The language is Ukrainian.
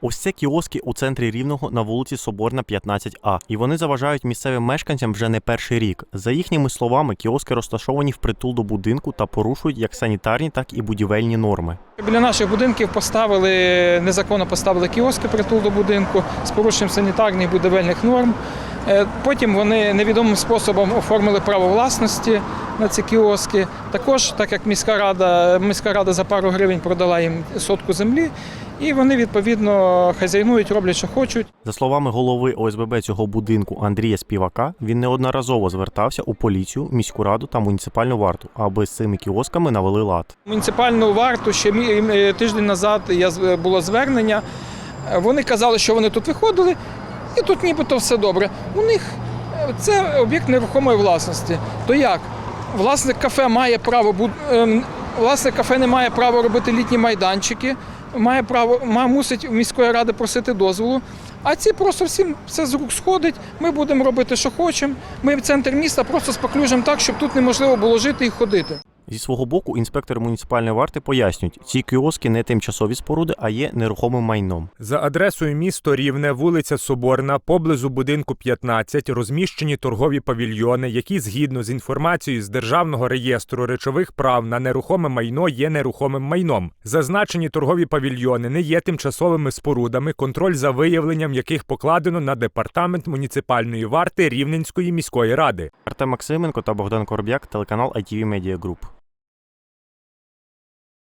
Ось це кіоски у центрі Рівного на вулиці Соборна, 15А, і вони заважають місцевим мешканцям вже не перший рік. За їхніми словами, кіоски розташовані впритул до будинку та порушують як санітарні, так і будівельні норми. Біля наших будинків поставили незаконно поставили кіоски притул до будинку з порушенням санітарних будівельних норм. Е, Потім вони невідомим способом оформили право власності на ці кіоски. Також, так як міська рада, міська рада за пару гривень продала їм сотку землі, і вони відповідно хазяйнують, роблять, що хочуть. За словами голови ОСББ цього будинку Андрія Співака, він неодноразово звертався у поліцію, міську раду та муніципальну варту, аби з цими кіосками навели лад. Муніципальну варту ще е, тиждень назад я було звернення. Вони казали, що вони тут виходили, і тут нібито все добре. У них е, це об'єкт нерухомої власності. То як? Власник кафе має право ем, власник кафе не має права робити літні майданчики, має право, мусить у міської ради просити дозволу. А ці просто всім все з рук сходить. Ми будемо робити, що хочемо. Ми в центр міста просто споклюжимо так, щоб тут неможливо було жити і ходити. Зі свого боку, інспектори муніципальної варти пояснюють, ці кіоски не тимчасові споруди, а є нерухомим майном. За адресою місто Рівне, вулиця Соборна, поблизу будинку 15 розміщені торгові павільйони, які згідно з інформацією з Державного реєстру речових прав на нерухоме майно є нерухомим майном. Зазначені торгові павільйони не є тимчасовими спорудами, контроль за виявленням яких покладено на департамент муніципальної варти Рівненської міської ради. Артем Максименко та Богдан Короб'як, телеканал ITV Media Group.